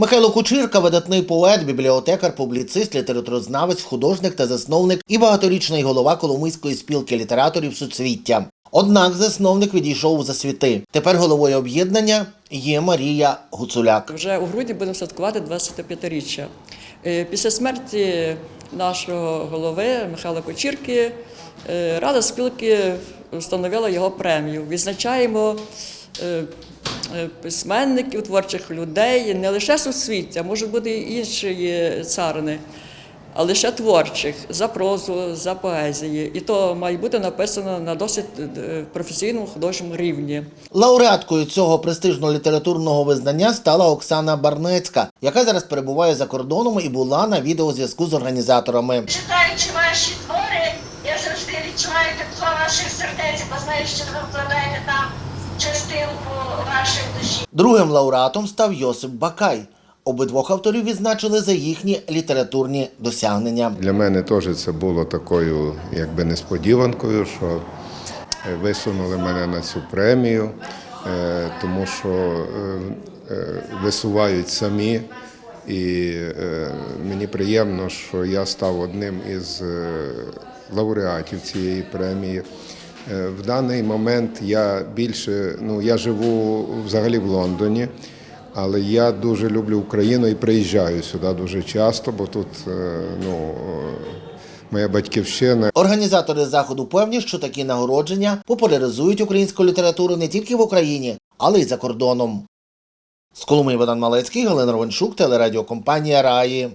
Михайло Кучирка, видатний поет, бібліотекар, публіцист, літературознавець, художник та засновник і багаторічний голова Коломийської спілки літераторів суцвіття. Однак засновник відійшов у засвіти. Тепер головою об'єднання є Марія Гуцуляк. Вже у грудні будемо святкувати 25-річчя. Е, Після смерті нашого голови Михайла Кочірки е, Рада спілки встановила його премію. Відзначаємо е, письменників, творчих людей, не лише суцвіття, можуть бути і інші царини, а лише творчих за прозу, за поезії. І то має бути написано на досить е, професійному художньому рівні. Лауреаткою цього престижного літературного визнання стала Оксана Барнецька, яка зараз перебуває за кордоном і була на відеозв'язку з організаторами. Читаючи ваші твори, я завжди відчуваю тепло ваших сердець, бо знаю, що ви вкладаєте там частинку. Другим лауреатом став Йосип Бакай. Обидвох авторів відзначили за їхні літературні досягнення. Для мене теж це було такою якби несподіванкою, що е, висунули мене на цю премію, е, тому що е, висувають самі. І мені приємно, що я став одним із лауреатів цієї премії. Е, В даний момент я більше, ну я живу взагалі в Лондоні, але я дуже люблю Україну і приїжджаю сюди дуже часто, бо тут е, ну, е, моя батьківщина. Організатори заходу певні, що такі нагородження популяризують українську літературу не тільки в Україні, але й за кордоном. З Коломиї Богдан Малецький, Галина Ровеншук, телерадіокомпанія Раї.